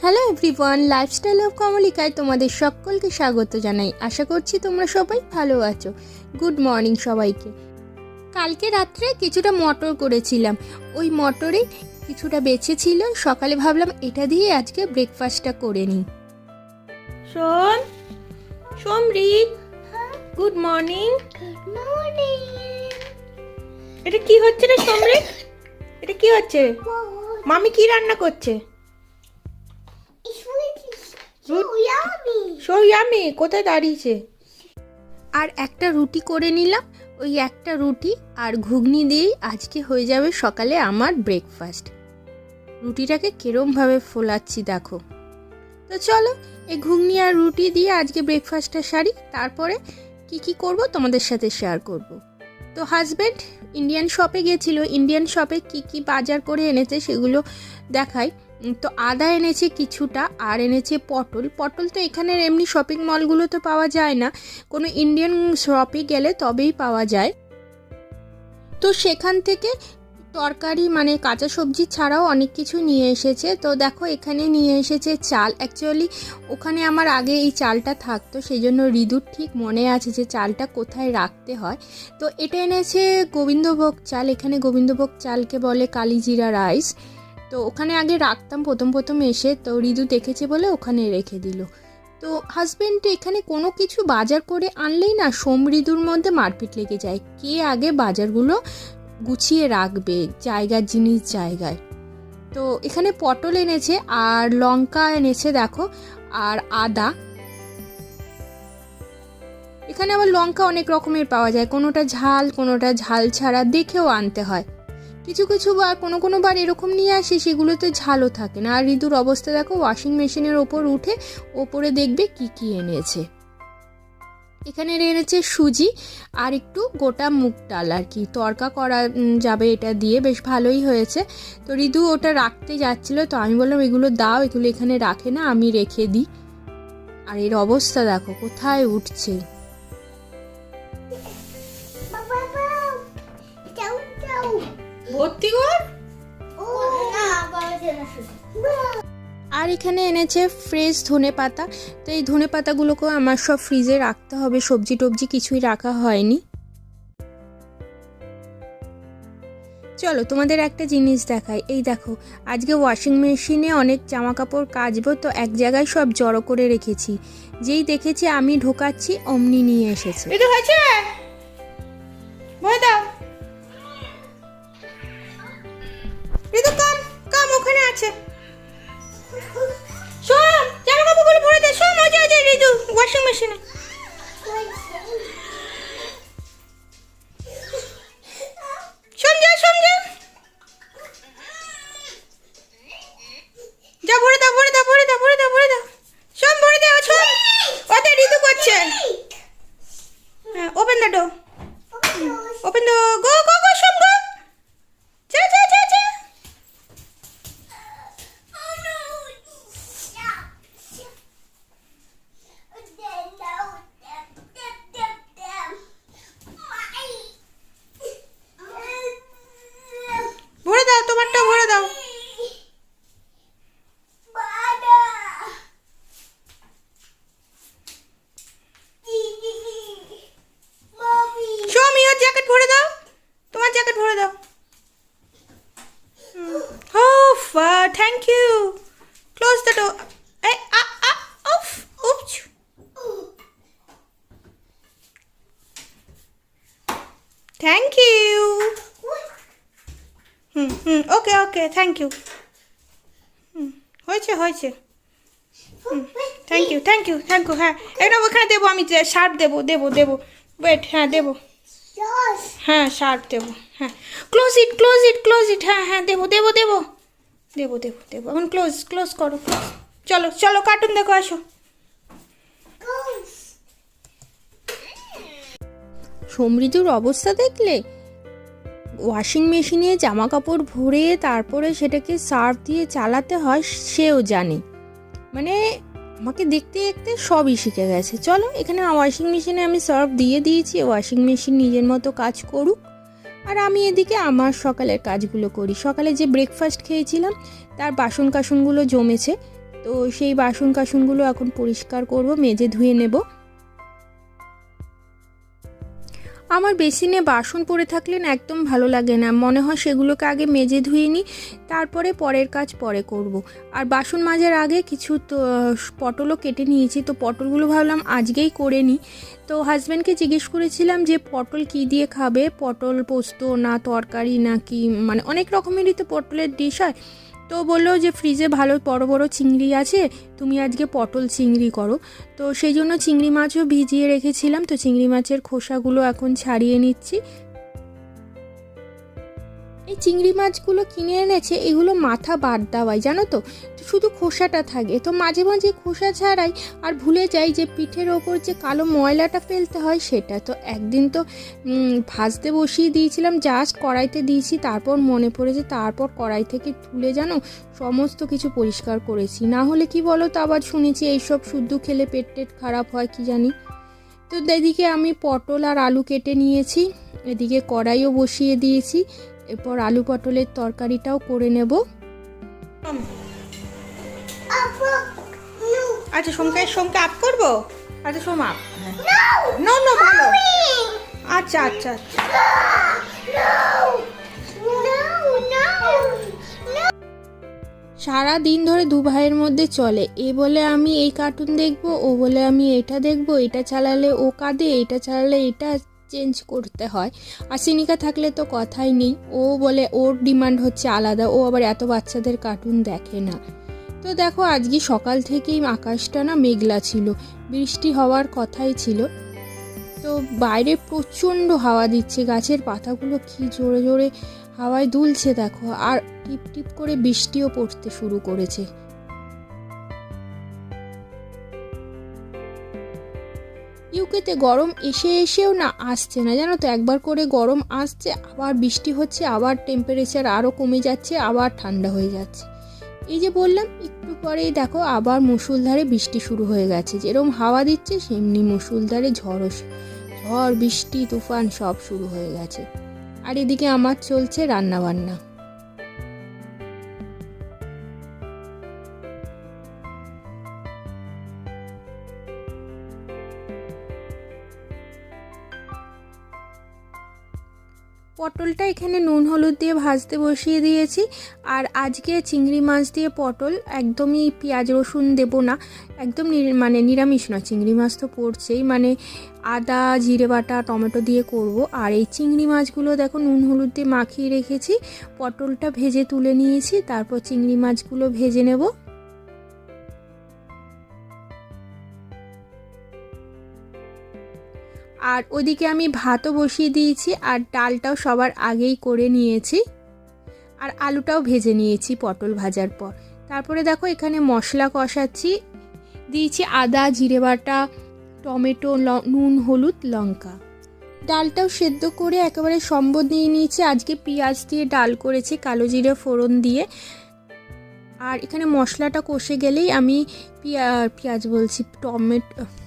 Hello everyone lifestyle of কমলিকায় তোমাদের সকলকে স্বাগত জানাই। আশা করছি তোমরা সবাই ভালো আছো। গুড মর্নিং সবাইকে। কালকে রাত্রে কিছুটা মটর করেছিলাম। ওই মটরে কিছুটা বেঁচে ছিল। সকালে ভাবলাম এটা দিয়ে আজকে ব্রেকফাস্টটা করে নিই। শোন সমৃত গুড মর্নিং এটা কি হচ্ছে রে সমৃত এটা কি হচ্ছে? মামি কি রান্না করছে? সো ইয়ামি কোথায় দাঁড়িয়েছে? আর একটা রুটি করে নিলাম। ওই একটা রুটি আর ঘুগনি দিয়েই আজকে হয়ে যাবে সকালে আমার ব্রেকফাস্ট রুটিটাকে কিরমভাবে ফোলাচ্ছি দেখো। তো চলো এই ঘুগনি আর রুটি দিয়ে আজকে ব্রেকফাস্টটা সারি। তারপরে কি কি করব তোমাদের সাথে শেয়ার করব। তো হাজব্যান্ড ইন্ডিয়ান শপে গেছিল। ইন্ডিয়ান শপে কি কি বাজার করে এনেছে সেগুলো উম, তো আদা এনেছে কিছুটা, আর এনেছে পটল। পটল তো এখানের এমনি শপিং মলগুলোতে পাওয়া যায় না। কোনো ইন্ডিয়ান শপে গেলে তবেই পাওয়া যায়। তো সেখান থেকে তরকারি মানে কাঁচা সবজি ছাড়াও অনেক কিছু নিয়ে এসেছে। তো দেখো, এখানে নিয়ে এসেছে চাল। অ্যাকচুয়ালি ওখানে আমার আগে এই চালটা থাকতো সেই জন্য ঋদুর ঠিক মনে আছে যে চালটা কোথায় রাখতে হয়। তো এটা এনেছে গোবিন্দভোগ চাল। এখানে গোবিন্দভোগ চালকে বলে কালিজিরা রাইস। তো ওখানে আগে রাখতাম, প্রথম প্রথম এসে তো ঋদু দেখেছে বলে ওখানে রেখে দিল। তো হাজবেন্ড এখানে কোনো কিছু বাজার করে আনলেই না সমৃদ্ধুর মধ্যে মারপিট লেগে যায়। কে আগে বাজারগুলো গুছিয়ে রাখবে জায়গার জিনিস জায়গায়। তো এখানে পটল এনেছে আর লঙ্কা এনেছে দেখো, আর আদা। এখানে আবার লঙ্কা অনেক রকমের পাওয়া যায়, কোনোটা ঝাল কোনোটা ঝাল ছাড়া দেখেও আনতে হয়। কিছু কিছু বার কোনো কোনো বার এরকম নিয়ে আসে, সেগুলোতে ঝালও থাকে না। আর ঋতুর অবস্থা দেখো ওয়াশিং মেশিনের ওপর উঠে ওপরে দেখবে কি কি এনেছে। এখানে এনেছে সুজি আর একটু গোটা মুগ ডাল আর কি। তরকা করা যাবে এটা দিয়ে, বেশ ভালোই হয়েছে। তো ঋতু ওটা রাখতে যাচ্ছিল, তো আমি বললাম, এগুলো দাও, এগুলো এখানে রাখে না, আমি রেখে দিই। আর এর অবস্থা দেখো, কোথায় উঠছে। ভর্তি কর? আর এখানে এনেছে ফ্রেশ ধনে পাতা। তো এই ধনে পাতাগুলোকেও আমার সব ফ্রিজে রাখতে হবে। সবজি টবজি কিছুই রাখা হয়নি। চলো তোমাদের একটা জিনিস দেখাই। এই দেখো আজকে ওয়াশিং মেশিনে অনেক জামা কাপড় কাচবো তো এক জায়গায় সব জড়ো করে রেখেছি। যেই দেখেছি আমি ঢোকাচ্ছি অমনি নিয়ে এসেছে। এটা হয়েছে? ভয় দাও। আছে? শোন জামা কাপড়গুলো ভরে দে। শোন ওই যে ওই যে ঋতু ওয়াশিং মেশিনে শোন যা শোন যা যা ভরে দাও ভরে দাও ভরে দাও ভরে দাও ভরে দাও শোন ভরে দাও শোন ওতে ঋতু করছে হ্যাঁ open the door open the go go go শোন গো যা যা যা যা ভরে দাও তোমারটা ভরে দাও শো মিওর জ্যাকেট ভরে দাও তোমার জ্যাকেট ভরে দাও ও thank you close the door উফ উপচ thank you hmm hmm okay okay thank you hmm হয়েছে হয়েছে thank you thank you thank you হ্যাঁ। একটা ওখানে দেবো আমি শার্প দেবো দেবো দেবো। ওয়েট হ্যাঁ দেবো। হ্যাঁ শার্প দেবো হ্যাঁ। Close it close it close it হ্যাঁ হ্যাঁ দেবো দেবো দেবো। দেবো দেবো দেবো। এখন ক্লোজ ক্লোজ করো চলো চলো কার্টুন দেখো, আসো। সমৃদ্ধর অবস্থা দেখলে? ওয়াশিং মেশিনে জামা কাপড় ভরে তারপরে সেটাকে সার্ফ দিয়ে চালাতে হয়, সেও জানে। মানে আমাকে দেখতে দেখতে সবই শিখে গেছে। চলো, এখানে ওয়াশিং মেশিনে আমি সার্ফ দিয়ে দিয়েছি। ওয়াশিং মেশিন নিজের মতো কাজ করুক। আর আমি এদিকে আমার সকালের কাজগুলো করি। সকালে যে ব্রেকফাস্ট খেয়েছিলাম, তার বাসন কাসনগুলো জমেছে। তো সেই বাসন কাসনগুলো এখন পরিষ্কার করব, মেজে ধুয়ে নেব। আমার বেসিনে বাসন পড়ে থাকলে না একদম ভালো লাগে না। মনে হয় সেগুলোকে আগে মেজে ধুয়ে নিই, তারপরে পরের কাজ পরে করব। আর বাসন মাজার আগে কিছু তো, পটলও কেটে নিয়েছি, তো পটলগুলো ভাবলাম আজকেই করে নিই। তো হাজব্যান্ডকে জিজ্ঞেস করেছিলাম যে, পটল কি দিয়ে খাবে? পটল পোস্ত না তরকারি না কি মানে অনেক রকমেরই তো পটলের ডিশ হয়। তো বলল যে ফ্রিজে ভালো বড় বড় চিংড়ি আছে, তুমি আজকে পটল চিংড়ি করো। তো সেই জন্য চিংড়ি মাছও ভিজিয়ে রেখেছিলাম, তো চিংড়ি মাছের খোসাগুলো এখন ছাড়িয়ে নিচ্ছি। এই চিংড়ি মাছগুলো কিনে এনেছে, এগুলো মাথা বাদ দেওয়াই, জানো তো? শুধু খোসাটা থাকে। তো মাঝে মাঝে খোসা ছাড়াই আর ভুলে যাই যে পিঠের ওপর যে কালো ময়লাটা ফেলতে হয় সেটা। তো একদিন তো ভাজতে বসিয়ে দিয়েছিলাম জাস্ট কড়াইতে দিয়েছি, তারপর মনে পড়েছে তারপর কড়াই থেকে তুলে জানো, সমস্ত কিছু পরিষ্কার করেছি। না হলে কি বলো তো আবার শুনেছি এইসব শুদ্ধ খেলে পেট টেট খারাপ হয়, কি জানি? তো এদিকে আমি পটল আর আলু কেটে নিয়েছি, এদিকে কড়াইও বসিয়ে দিয়েছি। এরপর আলু পটলের তরকারিটাও করে নেব। আচ্ছা সোমকে সোমকে আপ করব? আচ্ছা সোম আপ নো নো ভালো। আচ্ছা আচ্ছা আচ্ছা। সারা দিন ধরে দু ভাইয়ের মধ্যে চলে। এ বলে আমি এই কার্টুন দেখব ও বলে আমি এটা দেখব এটা চালালে ও কাঁদে এটা চালালে এটা চেঞ্জ করতে হয়। আর সিনিকা থাকলে তো কথাই নেই। ও বলে ওর ডিমান্ড হচ্ছে আলাদা। ও আবার এত বাচ্চাদের কার্টুন দেখে না। তো দেখো, আজকে সকাল থেকেই আকাশটা না মেঘলা ছিল। বৃষ্টি হওয়ার কথাই ছিল। তো বাইরে প্রচণ্ড হাওয়া দিচ্ছে। গাছের পাতাগুলো কি জোরে জোরে হাওয়ায় দুলছে দেখো। আর টিপ টিপ করে বৃষ্টিও পড়তে শুরু করেছে। ইউকেতে গরম এসে এসেও না আসছে না। জানো তো, একবার করে গরম আসছে, আবার বৃষ্টি হচ্ছে, আবার টেম্পারেচার আরও কমে যাচ্ছে, আবার ঠান্ডা হয়ে যাচ্ছে। এই যে বললাম, একটু পরেই দেখো আবার মুসুলধারে বৃষ্টি শুরু হয়ে গেছে। যেরকম হাওয়া দিচ্ছে, সেমনি মুসুলধারে ঝড়ও ঝড়, বৃষ্টি, তুফান সব শুরু হয়ে গেছে। আর এদিকে আমার চলছে রান্না পটলটা এখানে নুন, হলুদ দিয়ে ভাজতে বসিয়ে দিয়েছি। আর আজকে চিংড়ি মাছ দিয়ে পটল, একদমই পেঁয়াজ, রসুন দেবো না। একদম মানে নিরামিষ নয়, চিংড়ি মাছ তো পড়ছেই। মানে আদা, জিরে বাটা, টমেটো দিয়ে করব। আর এই চিংড়ি মাছগুলো দেখো নুন, হলুদ দিয়ে মাখিয়ে রেখেছি। পটলটা ভেজে তুলে নিয়েছি, তারপর চিংড়ি মাছগুলো ভেজে নেব। আর ওদিকে আমি ভাতও বসিয়ে দিয়েছি আর ডালটাও সবার আগেই করে নিয়েছি। আর আলুটাও ভেজে নিয়েছি পটল ভাজার পর। তারপরে দেখো এখানে মশলা কষাচ্ছি। দিয়েছি আদা, জিরে বাটা, টমেটো নুন, হলুদ, লঙ্কা। ডালটাও সেদ্ধ করে একেবারে সম্বদ নিয়ে নিয়েছি। আজকে পেঁয়াজ দিয়ে ডাল করেছি কালো জিরে ফোড়ন দিয়ে। আর এখানে মশলাটা কষে গেলেই আমি পেঁয়া, পেঁয়াজ বলছি, টমেটো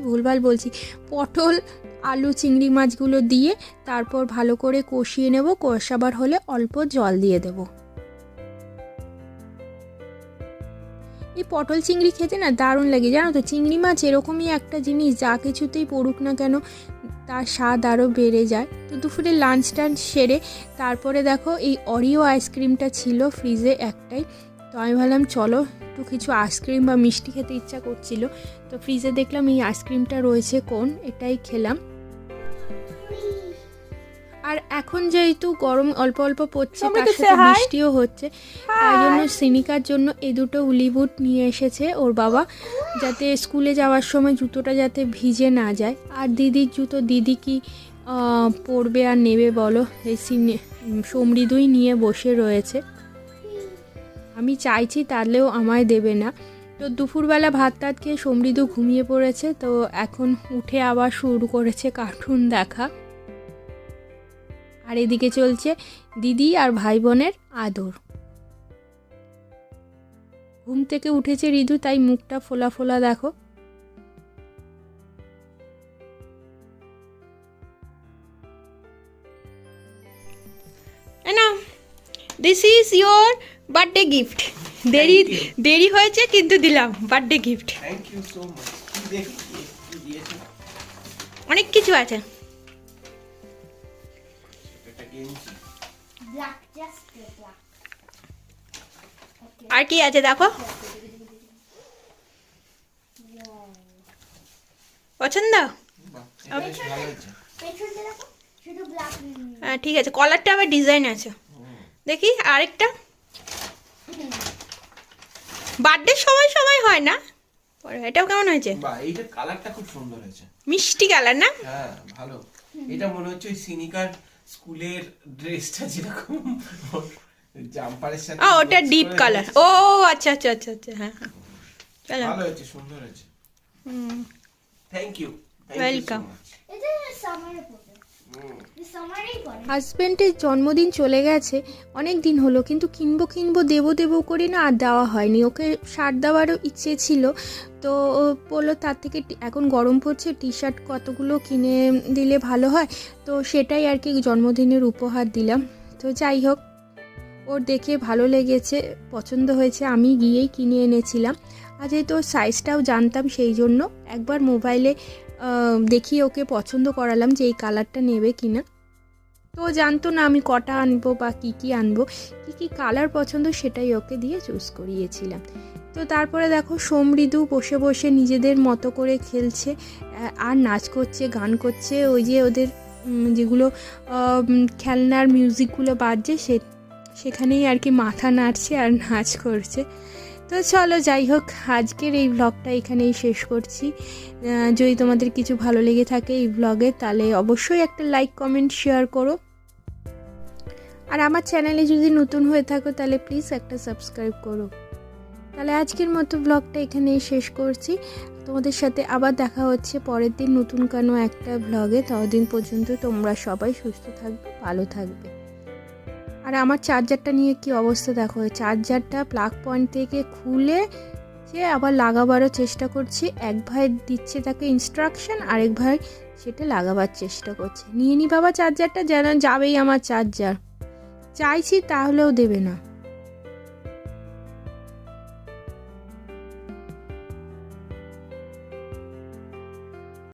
ভুলভাল বলছি? পটল, আলু, চিংড়ি মাছগুলো দিয়ে তারপর ভালো করে কষিয়ে নেব। কষাবার হলে অল্প জল দিয়ে দেব। এই পটল, চিংড়ি খেতে না দারুণ লাগে। জানো তো, চিংড়ি মাছ এরকমই একটা জিনিস, যা কিছুতেই পড়ুক না কেন তার স্বাদ আরও বেড়ে যায়। তো দুপুরে লাঞ্চ টাঞ্চ সেরে তারপরে দেখো, এই অরিও আইসক্রিমটা ছিল ফ্রিজে একটাই। তো আমি ভাবলাম, চলো একটু কিছু আইসক্রিম বা মিষ্টি খেতে ইচ্ছা করছিল। তো ফ্রিজে দেখলাম এই আইসক্রিমটা রয়েছে কোন? এটাই খেলাম। আর এখন যেহেতু গরম অল্প অল্প পড়ছে তার সাথে বৃষ্টিও হচ্ছে। তাই জন্য সিনিকার জন্য এই দুটো উলিবুট নিয়ে এসেছে ওর বাবা যাতে স্কুলে যাওয়ার সময় জুতোটা যাতে ভিজে না যায়। আর দিদির জুতো দিদি কি পরবে আর নেবে বলো? এই সিনে সমৃদ্ধই নিয়ে বসে রয়েছে। আমি চাইছি তাহলেও আমায় দেবে না। তো দুপুরবেলা ভাত টাত খেয়ে সমৃদ্ধ ঘুমিয়ে পড়েছে, তো এখন উঠে আবার শুরু করেছে কার্টুন দেখা। আর এদিকে চলছে দিদি আর ভাই বোনের আদর। ঘুম থেকে উঠেছে ঋদু তাই মুখটা ফোলা ফোলা দেখো। This is your birthday gift দেরি দেরি হয়েছে কিন্তু দিলাম বার্থডে গিফট অনেক কিছু আছে. আর কি আছে দেখো? পছন্দ? হ্যাঁ ঠিক আছে। কলারটা আবার ডিজাইন আছে। দেখি আরেকটা। বার্থডে সময় সময় হয় না? পরে এটাও কেমন হয়েছে? বাহ এইটার কালারটা খুব সুন্দর হয়েছে। মিষ্টি কালার না? হ্যাঁ ভালো। এটা মনে হচ্ছে ওই সিনিকার স্কুলের ড্রেসটা যেরকম। জাম্পারের সাথে ও ওটা ডিপ কালার ও আচ্ছা আচ্ছা আচ্ছা আচ্ছা হ্যাঁ হ্যাঁ। ভালো হয়েছে সুন্দর হয়েছে। হুম। থ্যাংক ইউ ওয়েলকাম এটা সামারে হাজব্যান্ডের জন্মদিন চলে গেছে, অনেক দিন হলো, কিন্তু কিনবো কিনবো দেবো দেবো করে না আর দেওয়া হয়নি। ওকে শার্ট দেওয়ারও ইচ্ছে ছিল, তো বলল তার থেকে এখন গরম পড়ছে টি শার্ট কতগুলো কিনে দিলে ভালো হয়? তো সেটাই আর কি জন্মদিনের উপহার দিলাম। তো যাই হোক, ওর দেখে ভালো লেগেছে, পছন্দ হয়েছে, আমি গিয়েই কিনে এনেছিলাম। আর যেহেতু সাইজটাও জানতাম সেই জন্য, একবার মোবাইলে দেখিয়ে ওকে পছন্দ করালাম যে এই কালারটা নেবে কি না তো জানতো না আমি কটা আনব বা কী কী আনব, কী কী কালার পছন্দ সেটাই ওকে দিয়ে চুজ করিয়েছিলাম। তো তারপরে দেখো সমৃদু বসে বসে নিজেদের মতো করে খেলছে আর নাচ করছে, গান করছে, ওই যে ওদের যেগুলো খেলনার মিউজিকগুলো বাজছে সে, সেখানেই আর কি মাথা নাড়ছে আর নাচ করছে। তো চলো যাই হোক, আজকের এই ব্লগটা এখানেই শেষ করছি। যদি তোমাদের কিছু ভালো লেগে থাকে এই ব্লগে তাহলে অবশ্যই একটা লাইক কমেন্ট শেয়ার করো। আর আমার চ্যানেলে যদি নতুন হয়ে থাকো, তাহলে প্লিজ একটা সাবস্ক্রাইব করো। তাহলে আজকের মতো ব্লগটা এখানেই শেষ করছি। তোমাদের সাথে আবার দেখা হচ্ছে পরের দিন নতুন কোনো একটা ব্লগে ততদিন পর্যন্ত তোমরা সবাই সুস্থ থাকবে, ভালো থাকবে। আর আমার চার্জারটা নিয়ে কি অবস্থা দেখো? চার্জারটা প্লাগ পয়েন্ট থেকে খুলে সে আবার লাগাবারও চেষ্টা করছি। এক ভাই দিচ্ছে তাকে ইনস্ট্রাকশন আরেক ভাই সেটা লাগাবার চেষ্টা করছে। নিয়ে নি বাবা চার্জারটা যেন যাবেই আমার চার্জার চাইছি তাহলেও দেবে না।